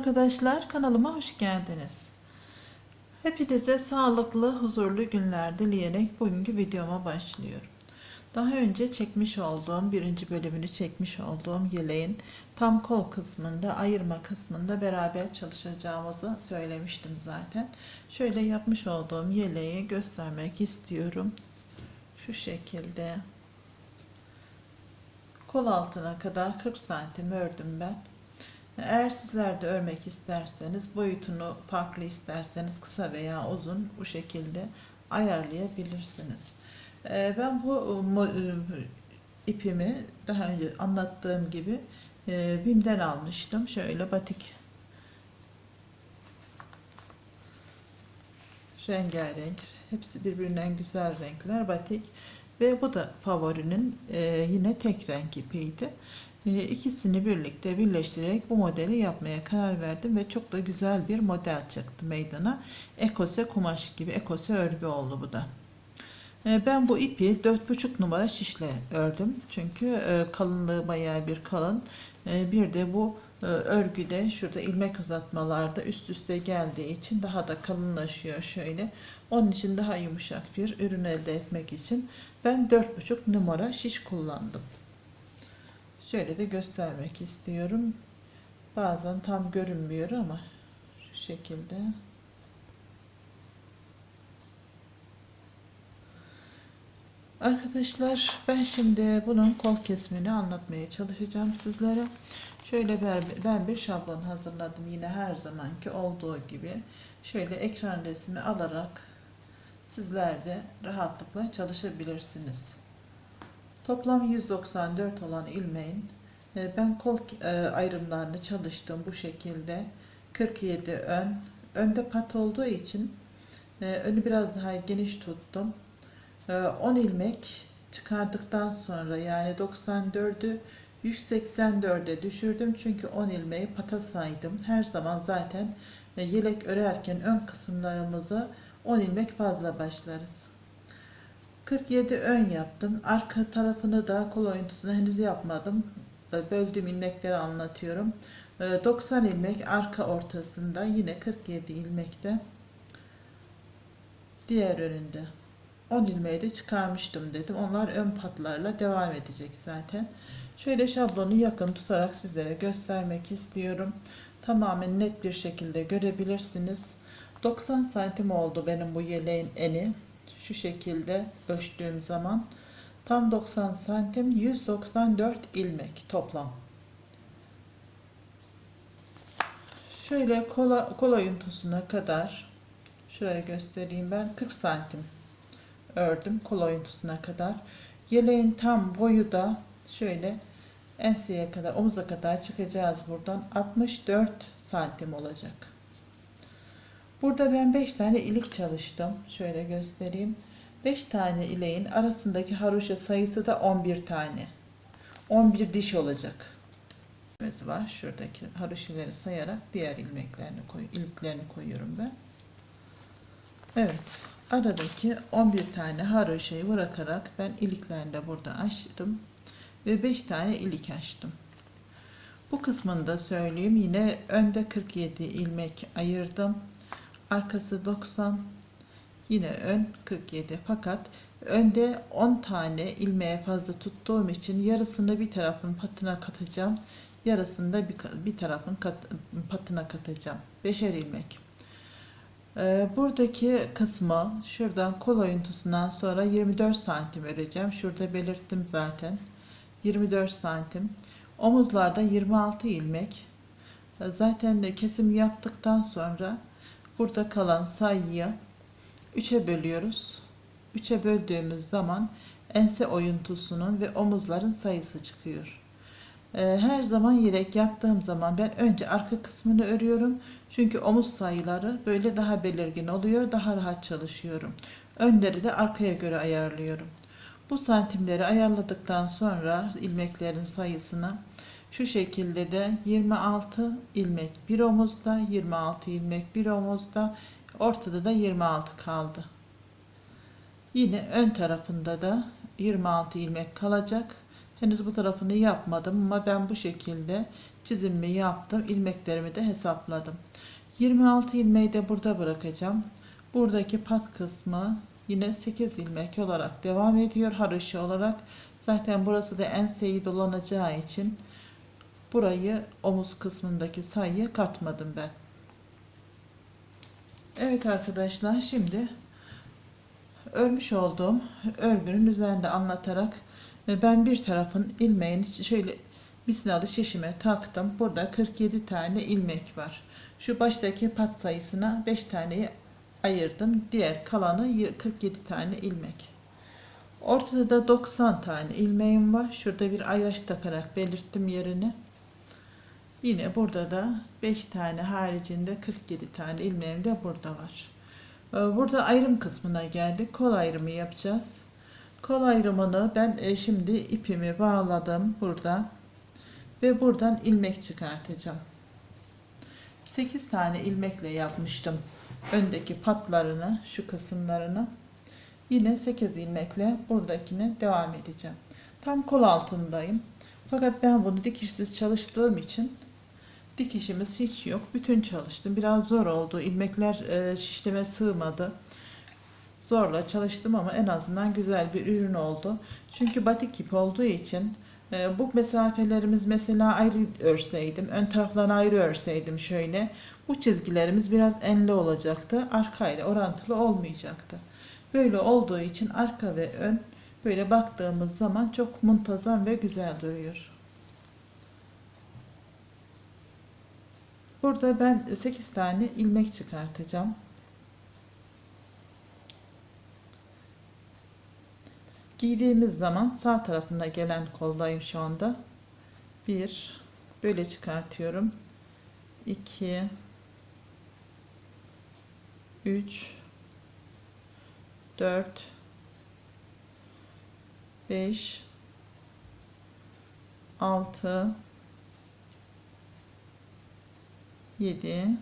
arkadaşlar kanalıma hoş geldiniz. Hepinize sağlıklı, huzurlu günler dileyerek bugünkü videoma başlıyorum. Daha önce çekmiş olduğum, birinci bölümünü çekmiş olduğum yeleğin tam kol kısmında, ayırma kısmında beraber çalışacağımızı söylemiştim zaten. Şöyle yapmış olduğum yeleği göstermek istiyorum. Şu şekilde. Kol altına kadar 40 santim ördüm ben. Eğer sizler de örmek isterseniz boyutunu farklı isterseniz kısa veya uzun bu şekilde ayarlayabilirsiniz. Ee, Ben bu mo- ipimi daha önce anlattığım gibi e, Bim'den almıştım. Şöyle batik rengarenk. Hepsi birbirinden güzel renkler. Batik. Ve bu da favorinin e, yine tek renk ipiydi. E, ikisini birlikte birleştirerek bu modeli yapmaya karar verdim ve çok da güzel bir model çıktı meydana. Ekose kumaş gibi ekose örgü oldu bu da. E, ben bu ipi 4,5 numara şişle ördüm. Çünkü e, kalınlığı bayağı bir kalın. E, bir de bu e, örgüde şurada ilmek uzatmalarda üst üste geldiği için daha da kalınlaşıyor şöyle. Onun için daha yumuşak bir ürün elde etmek için ben 4,5 numara şiş kullandım. Şöyle de göstermek istiyorum. Bazen tam görünmüyor ama şu şekilde. Arkadaşlar ben şimdi bunun kol kesimini anlatmaya çalışacağım sizlere. Şöyle ben, bir şablon hazırladım yine her zamanki olduğu gibi. Şöyle ekran resmi alarak sizler de rahatlıkla çalışabilirsiniz. Toplam 194 olan ilmeğin e, ben kol e, ayrımlarını çalıştım bu şekilde. 47 ön. Önde pat olduğu için e, önü biraz daha geniş tuttum. 10 ilmek çıkardıktan sonra yani 94'ü 184'e düşürdüm. Çünkü 10 ilmeği pata saydım. Her zaman zaten yelek örerken ön kısımlarımızı 10 ilmek fazla başlarız. 47 ön yaptım. Arka tarafını da kol oyuntusunu henüz yapmadım. Böldüğüm ilmekleri anlatıyorum. 90 ilmek arka ortasında yine 47 ilmekte diğer önünde 10 ilmeği de çıkarmıştım dedim. Onlar ön patlarla devam edecek zaten. Şöyle şablonu yakın tutarak sizlere göstermek istiyorum. Tamamen net bir şekilde görebilirsiniz. 90 santim oldu benim bu yeleğin eni. Şu şekilde ölçtüğüm zaman tam 90 santim 194 ilmek toplam. Şöyle kola, kol oyuntusuna kadar şuraya göstereyim ben 40 santim ördüm kol oyuntusuna kadar. Yeleğin tam boyu da şöyle enseye kadar omuza kadar çıkacağız buradan 64 santim olacak. Burada ben 5 tane ilik çalıştım. Şöyle göstereyim. 5 tane ileğin arasındaki haroşa sayısı da 11 tane. 11 diş olacak. var. Şuradaki haroşaları sayarak diğer ilmeklerini koy, iliklerini koyuyorum ben. Evet. Aradaki 11 tane haroşayı bırakarak ben iliklerini de burada açtım. Ve 5 tane ilik açtım. Bu kısmını da söyleyeyim. Yine önde 47 ilmek ayırdım. Arkası 90. Yine ön 47. Fakat önde 10 tane ilmeğe fazla tuttuğum için yarısını bir tarafın patına katacağım. Yarısını da bir, bir tarafın kat, patına katacağım. Beşer ilmek. Ee, buradaki kısmı şuradan kol oyuntusundan sonra 24 santim öreceğim. Şurada belirttim zaten. 24 santim. Omuzlarda 26 ilmek. Zaten kesim yaptıktan sonra burada kalan sayıyı 3'e bölüyoruz. 3'e böldüğümüz zaman ense oyuntusunun ve omuzların sayısı çıkıyor. Ee, her zaman yelek yaptığım zaman ben önce arka kısmını örüyorum. Çünkü omuz sayıları böyle daha belirgin oluyor. Daha rahat çalışıyorum. Önleri de arkaya göre ayarlıyorum. Bu santimleri ayarladıktan sonra ilmeklerin sayısını şu şekilde de 26 ilmek bir omuzda, 26 ilmek bir omuzda, ortada da 26 kaldı. Yine ön tarafında da 26 ilmek kalacak. Henüz bu tarafını yapmadım ama ben bu şekilde çizimimi yaptım. ilmeklerimi de hesapladım. 26 ilmeği de burada bırakacağım. Buradaki pat kısmı yine 8 ilmek olarak devam ediyor haroşa olarak. Zaten burası da enseyi dolanacağı için burayı omuz kısmındaki sayıya katmadım ben. Evet arkadaşlar şimdi örmüş olduğum örgünün üzerinde anlatarak ben bir tarafın ilmeğini şöyle misinalı şişime taktım. Burada 47 tane ilmek var. Şu baştaki pat sayısına 5 taneyi ayırdım. Diğer kalanı 47 tane ilmek. Ortada da 90 tane ilmeğim var. Şurada bir ayraç takarak belirttim yerini. Yine burada da 5 tane haricinde 47 tane ilmeğim de burada var. Ee, Burada ayrım kısmına geldik. Kol ayrımı yapacağız. Kol ayrımını ben e, şimdi ipimi bağladım burada. Ve buradan ilmek çıkartacağım. 8 tane ilmekle yapmıştım öndeki patlarını, şu kısımlarını. Yine 8 ilmekle buradakine devam edeceğim. Tam kol altındayım. Fakat ben bunu dikişsiz çalıştığım için dikişimiz hiç yok. Bütün çalıştım. Biraz zor oldu. İlmekler e, şişleme sığmadı. Zorla çalıştım ama en azından güzel bir ürün oldu. Çünkü batik ip olduğu için e, bu mesafelerimiz mesela ayrı örseydim, ön taraflarını ayrı örseydim şöyle, bu çizgilerimiz biraz enli olacaktı. Arka ile orantılı olmayacaktı. Böyle olduğu için arka ve ön böyle baktığımız zaman çok muntazam ve güzel duruyor. Burada ben 8 tane ilmek çıkartacağım. Giydiğimiz zaman sağ tarafına gelen koldayım şu anda. 1 böyle çıkartıyorum. 2 3 4 5 6 7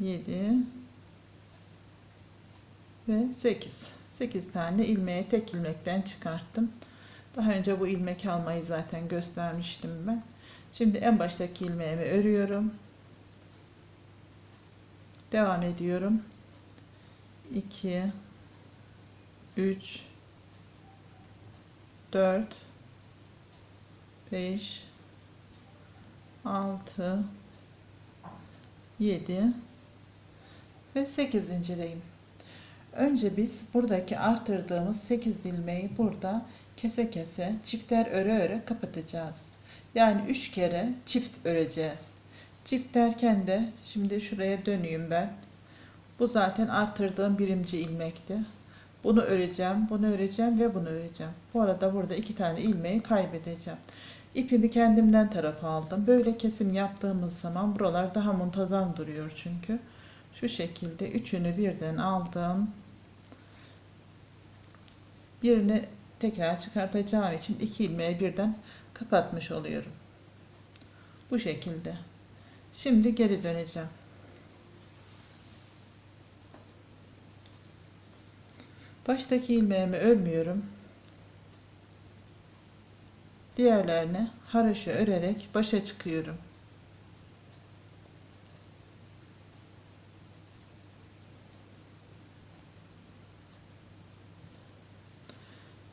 7 ve 8 8 tane ilmeği tek ilmekten çıkarttım. Daha önce bu ilmek almayı zaten göstermiştim ben. Şimdi en baştaki ilmeğimi örüyorum. Devam ediyorum. 2 3 4 5 6 7 ve 8.deyim. Önce biz buradaki artırdığımız 8 ilmeği burada kese kese çifter öre öre kapatacağız. Yani 3 kere çift öreceğiz. Çift derken de şimdi şuraya döneyim ben. Bu zaten artırdığım birinci ilmekti. Bunu öreceğim, bunu öreceğim ve bunu öreceğim. Bu arada burada iki tane ilmeği kaybedeceğim. İpimi kendimden tarafa aldım. Böyle kesim yaptığımız zaman buralar daha muntazam duruyor çünkü. Şu şekilde üçünü birden aldım. Birini tekrar çıkartacağım için iki ilmeği birden kapatmış oluyorum. Bu şekilde. Şimdi geri döneceğim. Baştaki ilmeğimi örmüyorum. Diğerlerini haroşa örerek başa çıkıyorum.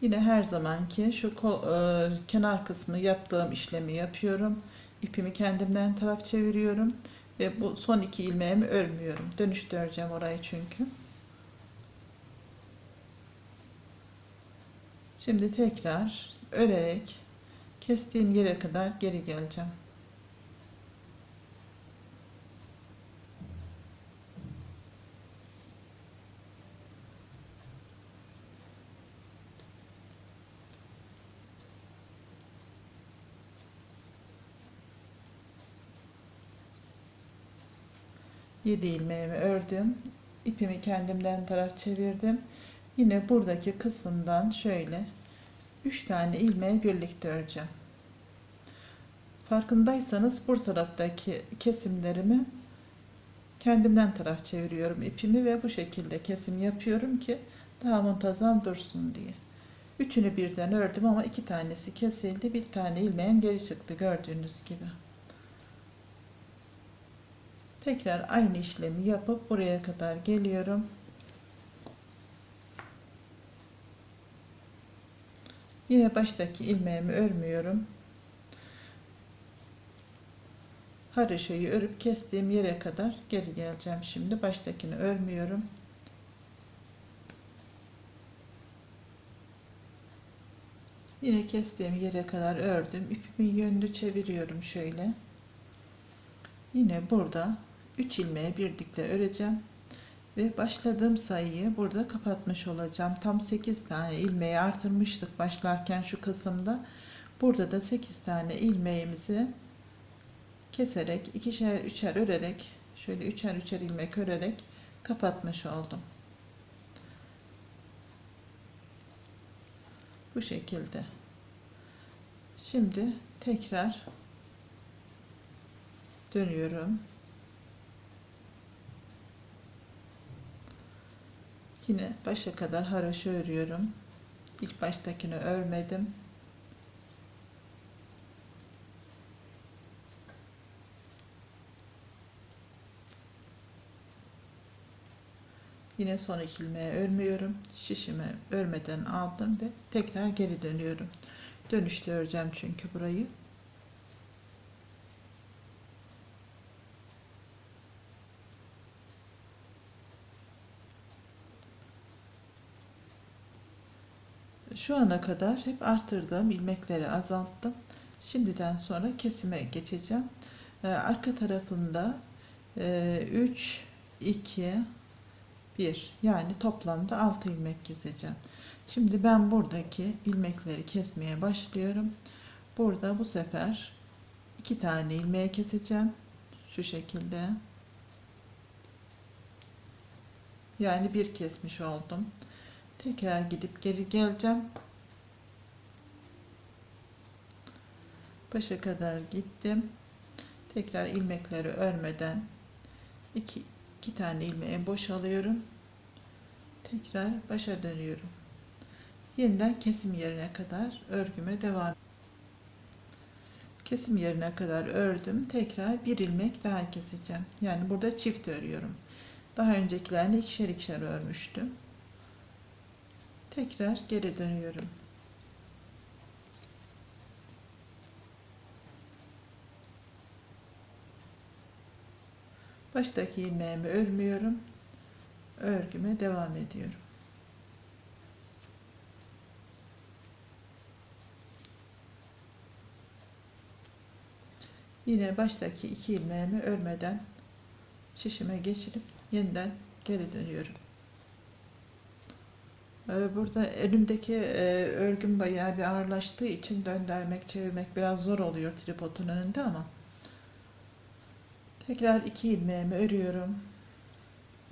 Yine her zamanki şu kol, e, kenar kısmı yaptığım işlemi yapıyorum. İpimi kendimden taraf çeviriyorum ve bu son iki ilmeğimi örmüyorum. Dönüş öreceğim orayı çünkü. Şimdi tekrar örerek kestiğim yere kadar geri geleceğim. Yedi ilmeğimi ördüm. İpimi kendimden taraf çevirdim. Yine buradaki kısımdan şöyle 3 tane ilmeği birlikte öreceğim. Farkındaysanız bu taraftaki kesimlerimi kendimden taraf çeviriyorum ipimi ve bu şekilde kesim yapıyorum ki daha muntazam dursun diye. Üçünü birden ördüm ama iki tanesi kesildi. Bir tane ilmeğim geri çıktı gördüğünüz gibi. Tekrar aynı işlemi yapıp buraya kadar geliyorum. Yine baştaki ilmeğimi örmüyorum. Haroşayı örüp kestiğim yere kadar geri geleceğim şimdi. Baştakini örmüyorum. Yine kestiğim yere kadar ördüm. İpimin yönünü çeviriyorum şöyle. Yine burada 3 ilmeği birlikte öreceğim ve başladığım sayıyı burada kapatmış olacağım. Tam 8 tane ilmeği artırmıştık başlarken şu kısımda. Burada da 8 tane ilmeğimizi keserek ikişer üçer örerek şöyle üçer üçer ilmek örerek kapatmış oldum. Bu şekilde. Şimdi tekrar dönüyorum. Yine başa kadar haroşa örüyorum. İlk baştakini örmedim. Yine son iki örmüyorum. Şişimi örmeden aldım ve tekrar geri dönüyorum. Dönüşte öreceğim çünkü burayı. Şu ana kadar hep artırdığım ilmekleri azalttım. Şimdiden sonra kesime geçeceğim. Ee, arka tarafında e, 3, 2, 1 yani toplamda 6 ilmek keseceğim. Şimdi ben buradaki ilmekleri kesmeye başlıyorum. Burada bu sefer 2 tane ilmeği keseceğim. Şu şekilde. Yani bir kesmiş oldum. Tekrar gidip geri geleceğim. Başa kadar gittim. Tekrar ilmekleri örmeden iki, iki tane ilmeği boşalıyorum. Tekrar başa dönüyorum. Yeniden kesim yerine kadar örgüme devam. Kesim yerine kadar ördüm. Tekrar bir ilmek daha keseceğim. Yani burada çift örüyorum. Daha öncekilerini ikişer ikişer örmüştüm. Tekrar geri dönüyorum. Baştaki ilmeğimi örmüyorum. Örgüme devam ediyorum. Yine baştaki iki ilmeğimi örmeden şişime geçirip yeniden geri dönüyorum. Ee, burada elimdeki e, örgüm bayağı bir ağırlaştığı için döndürmek, çevirmek biraz zor oluyor tripodun önünde ama tekrar iki ilmeğimi örüyorum.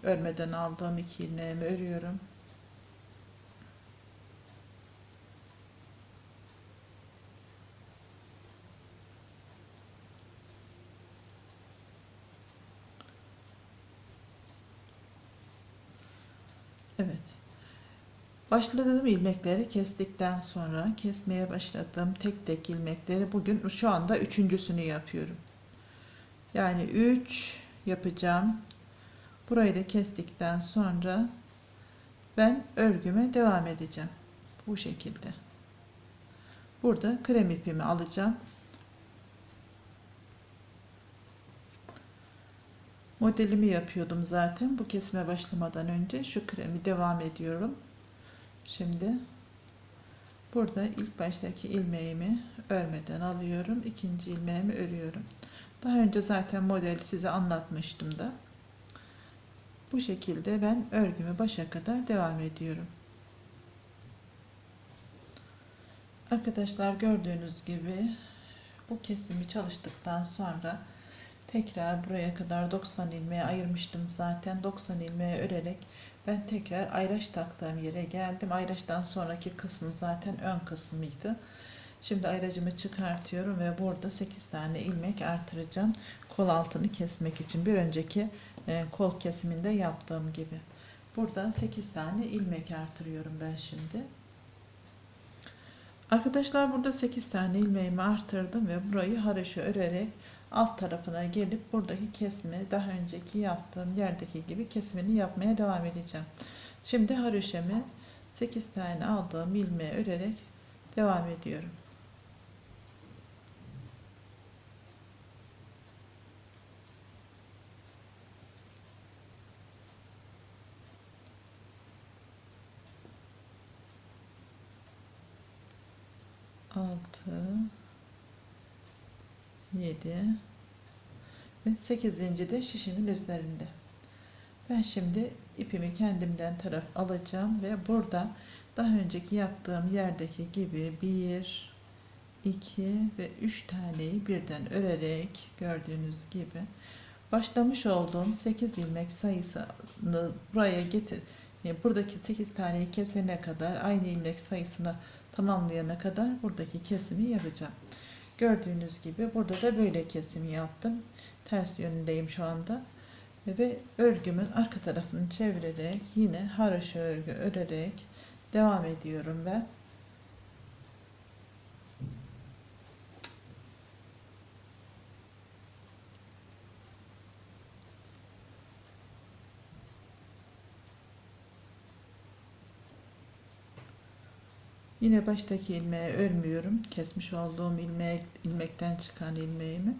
Örmeden aldığım iki ilmeğimi örüyorum. Evet. Başladığım ilmekleri kestikten sonra kesmeye başladığım tek tek ilmekleri bugün şu anda üçüncüsünü yapıyorum. Yani 3 yapacağım. Burayı da kestikten sonra ben örgüme devam edeceğim. Bu şekilde. Burada krem ipimi alacağım. Modelimi yapıyordum zaten. Bu kesime başlamadan önce şu kremi devam ediyorum. Şimdi burada ilk baştaki ilmeğimi örmeden alıyorum. ikinci ilmeğimi örüyorum. Daha önce zaten modeli size anlatmıştım da. Bu şekilde ben örgümü başa kadar devam ediyorum. Arkadaşlar gördüğünüz gibi bu kesimi çalıştıktan sonra tekrar buraya kadar 90 ilmeğe ayırmıştım zaten. 90 ilmeğe örerek ben tekrar ayraç taktığım yere geldim. Ayraçtan sonraki kısmı zaten ön kısmıydı. Şimdi ayracımı çıkartıyorum ve burada 8 tane ilmek artıracağım. Kol altını kesmek için bir önceki e, kol kesiminde yaptığım gibi. Burada 8 tane ilmek artırıyorum ben şimdi. Arkadaşlar burada 8 tane ilmeğimi artırdım ve burayı haroşa örerek alt tarafına gelip buradaki kesimi daha önceki yaptığım yerdeki gibi kesimini yapmaya devam edeceğim. Şimdi haroşamı 8 tane aldığım ilmeği örerek devam ediyorum. Altı, yedi ve sekizinci de şişimin üzerinde. Ben şimdi ipimi kendimden taraf alacağım ve burada daha önceki yaptığım yerdeki gibi bir, iki ve üç taneyi birden örerek gördüğünüz gibi başlamış olduğum 8 ilmek sayısını buraya getir. Yani buradaki 8 taneyi kesene kadar aynı ilmek sayısını tamamlayana kadar buradaki kesimi yapacağım. Gördüğünüz gibi burada da böyle kesimi yaptım. Ters yönündeyim şu anda. Ve örgümün arka tarafını çevirerek yine haroşa örgü örerek devam ediyorum ben. Yine baştaki ilmeği örmüyorum. Kesmiş olduğum ilmek, ilmekten çıkan ilmeğimi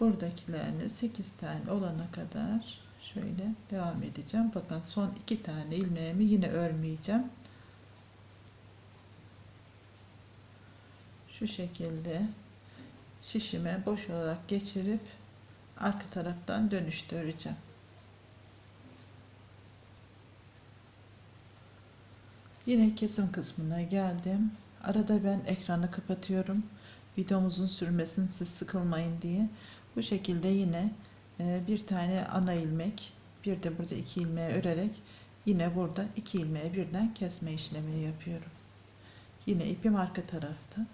buradakilerini 8 tane olana kadar şöyle devam edeceğim. Bakın son 2 tane ilmeğimi yine örmeyeceğim. Şu şekilde şişime boş olarak geçirip arka taraftan dönüştüreceğim. Yine kesim kısmına geldim. Arada ben ekranı kapatıyorum. Videomuzun sürmesini siz sıkılmayın diye. Bu şekilde yine e, bir tane ana ilmek, bir de burada iki ilmeği örerek yine burada iki ilmeği birden kesme işlemini yapıyorum. Yine ipim arka tarafta.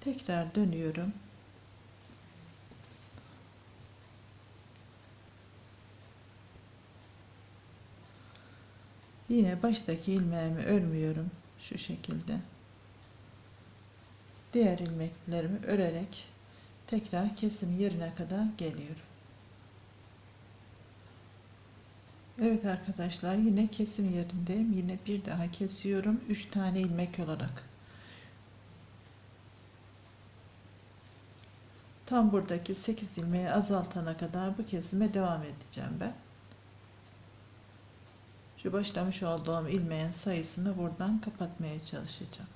Tekrar dönüyorum. Yine baştaki ilmeğimi örmüyorum şu şekilde. Diğer ilmeklerimi örerek tekrar kesim yerine kadar geliyorum. Evet arkadaşlar yine kesim yerindeyim. Yine bir daha kesiyorum. 3 tane ilmek olarak. Tam buradaki 8 ilmeği azaltana kadar bu kesime devam edeceğim ben. Şu başlamış olduğum ilmeğin sayısını buradan kapatmaya çalışacağım.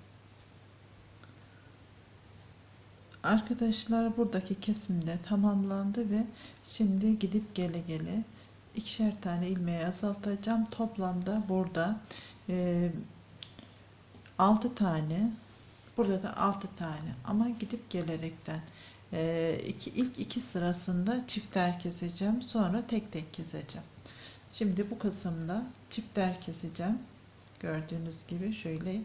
Arkadaşlar buradaki kesim de tamamlandı ve şimdi gidip gele gele ikişer tane ilmeği azaltacağım. Toplamda burada e, 6 tane burada da 6 tane ama gidip gelerekten e, iki, ilk iki sırasında çifter keseceğim sonra tek tek keseceğim. Şimdi bu kısımda çifter keseceğim. Gördüğünüz gibi şöyle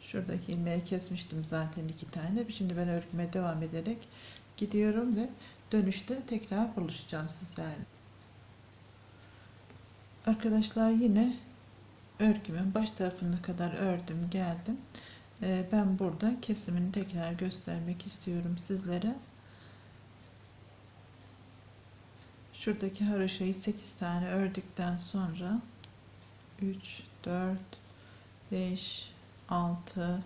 şuradaki ilmeği kesmiştim zaten iki tane. Şimdi ben örgüme devam ederek gidiyorum ve dönüşte tekrar buluşacağım sizlerle. Arkadaşlar yine örgümün baş tarafına kadar ördüm geldim. Ee, ben burada kesimini tekrar göstermek istiyorum sizlere. Şuradaki haroşayı 8 tane ördükten sonra 3, 4, 5, 6,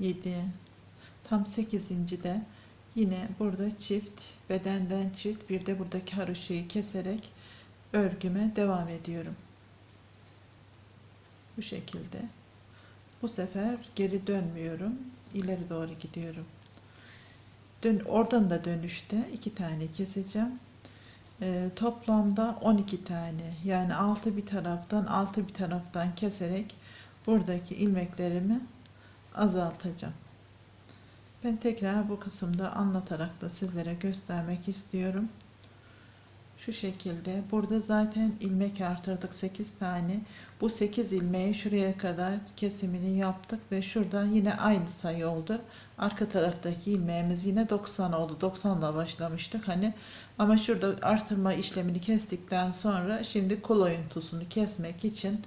7, tam 8. de yine burada çift, bedenden çift, bir de buradaki haroşayı keserek örgüme devam ediyorum. Bu şekilde. Bu sefer geri dönmüyorum. ileri doğru gidiyorum. Dön, oradan da dönüşte iki tane keseceğim. E, toplamda 12 tane yani 6 bir taraftan 6 bir taraftan keserek buradaki ilmeklerimi azaltacağım. Ben tekrar bu kısımda anlatarak da sizlere göstermek istiyorum. Şu şekilde burada zaten ilmek artırdık 8 tane. Bu 8 ilmeği şuraya kadar kesimini yaptık ve şuradan yine aynı sayı oldu. Arka taraftaki ilmeğimiz yine 90 oldu. 90 ile başlamıştık hani ama şurada artırma işlemini kestikten sonra şimdi kol oyuntusunu kesmek için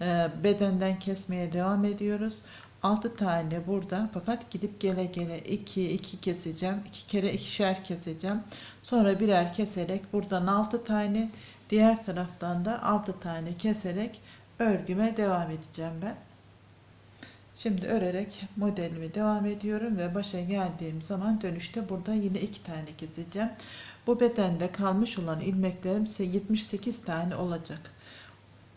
e, bedenden kesmeye devam ediyoruz. 6 tane burada fakat gidip gele gele 2 2 keseceğim. 2 kere ikişer keseceğim. Sonra birer keserek buradan 6 tane diğer taraftan da 6 tane keserek örgüme devam edeceğim ben. Şimdi örerek modelimi devam ediyorum ve başa geldiğim zaman dönüşte burada yine iki tane keseceğim. Bu bedende kalmış olan ilmeklerim ise 78 tane olacak.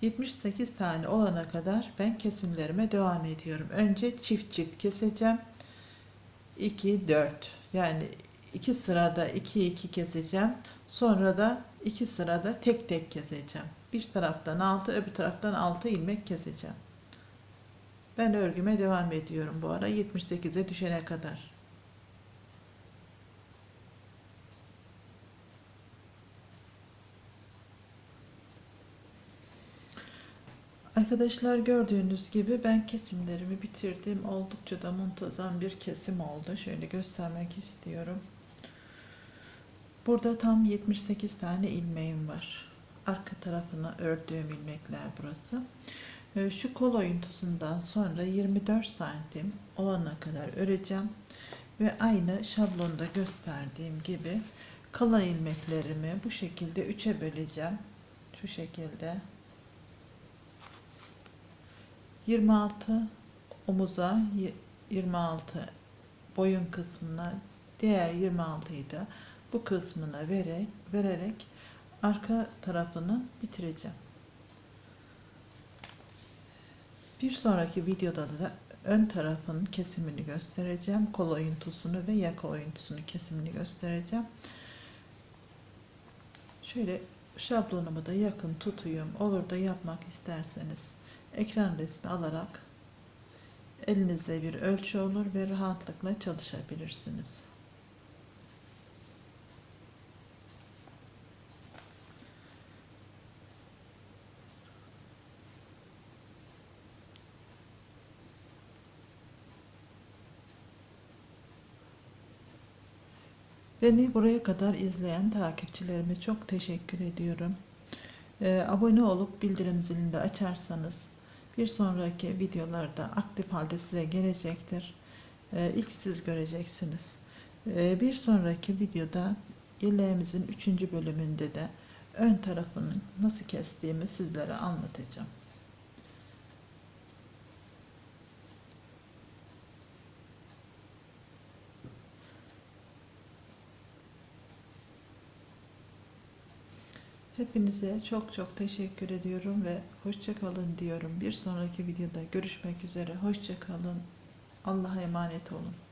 78 tane olana kadar ben kesimlerime devam ediyorum. Önce çift çift keseceğim. 2 4 yani iki sırada 2 2 keseceğim. Sonra da iki sırada tek tek keseceğim. Bir taraftan 6 öbür taraftan 6 ilmek keseceğim. Ben örgüme devam ediyorum bu ara 78'e düşene kadar. Arkadaşlar gördüğünüz gibi ben kesimlerimi bitirdim. Oldukça da muntazam bir kesim oldu. Şöyle göstermek istiyorum. Burada tam 78 tane ilmeğim var. Arka tarafına ördüğüm ilmekler burası. Ee, Şu kol oyuntusundan sonra 24 santim olana kadar öreceğim. Ve aynı şablonda gösterdiğim gibi kalan ilmeklerimi bu şekilde üçe böleceğim. Şu şekilde 26 omuza, 26 boyun kısmına, diğer 26'yı da bu kısmına vererek, vererek arka tarafını bitireceğim. Bir sonraki videoda da ön tarafın kesimini göstereceğim. Kol oyuntusunu ve yaka oyuntusunu kesimini göstereceğim. Şöyle şablonumu da yakın tutuyum. Olur da yapmak isterseniz ekran resmi alarak elinizde bir ölçü olur ve rahatlıkla çalışabilirsiniz. Beni buraya kadar izleyen takipçilerime çok teşekkür ediyorum. Ee, abone olup bildirim zilini de açarsanız bir sonraki videolarda aktif halde size gelecektir. Ee, ilk siz göreceksiniz. Ee, bir sonraki videoda yeleğimizin 3. bölümünde de ön tarafını nasıl kestiğimi sizlere anlatacağım. Hepinize çok çok teşekkür ediyorum ve hoşça kalın diyorum. Bir sonraki videoda görüşmek üzere. Hoşça kalın. Allah'a emanet olun.